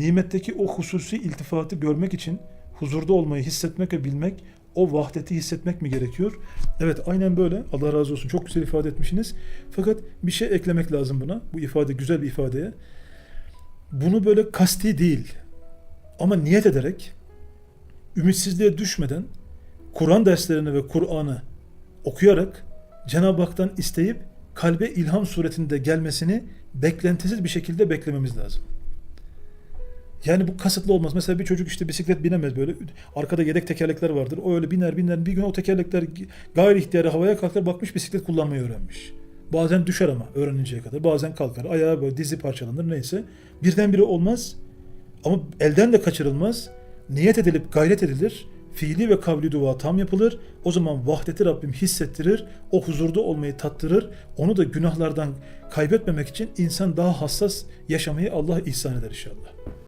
nimetteki o hususi iltifatı görmek için huzurda olmayı hissetmek ve bilmek, o vahdeti hissetmek mi gerekiyor? Evet aynen böyle. Allah razı olsun. Çok güzel ifade etmişsiniz. Fakat bir şey eklemek lazım buna. Bu ifade güzel bir ifadeye. Bunu böyle kasti değil ama niyet ederek ümitsizliğe düşmeden Kur'an derslerini ve Kur'an'ı okuyarak Cenab-ı Hak'tan isteyip kalbe ilham suretinde gelmesini beklentisiz bir şekilde beklememiz lazım. Yani bu kasıtlı olmaz. Mesela bir çocuk işte bisiklet binemez böyle. Arkada yedek tekerlekler vardır. O öyle biner biner. Bir gün o tekerlekler gayri ihtiyarı havaya kalkar bakmış bisiklet kullanmayı öğrenmiş. Bazen düşer ama öğreninceye kadar. Bazen kalkar. Ayağı böyle dizi parçalanır neyse. Birdenbire olmaz. Ama elden de kaçırılmaz. Niyet edilip gayret edilir. Fiili ve kavli dua tam yapılır. O zaman vahdeti Rabbim hissettirir. O huzurda olmayı tattırır. Onu da günahlardan kaybetmemek için insan daha hassas yaşamayı Allah ihsan eder inşallah.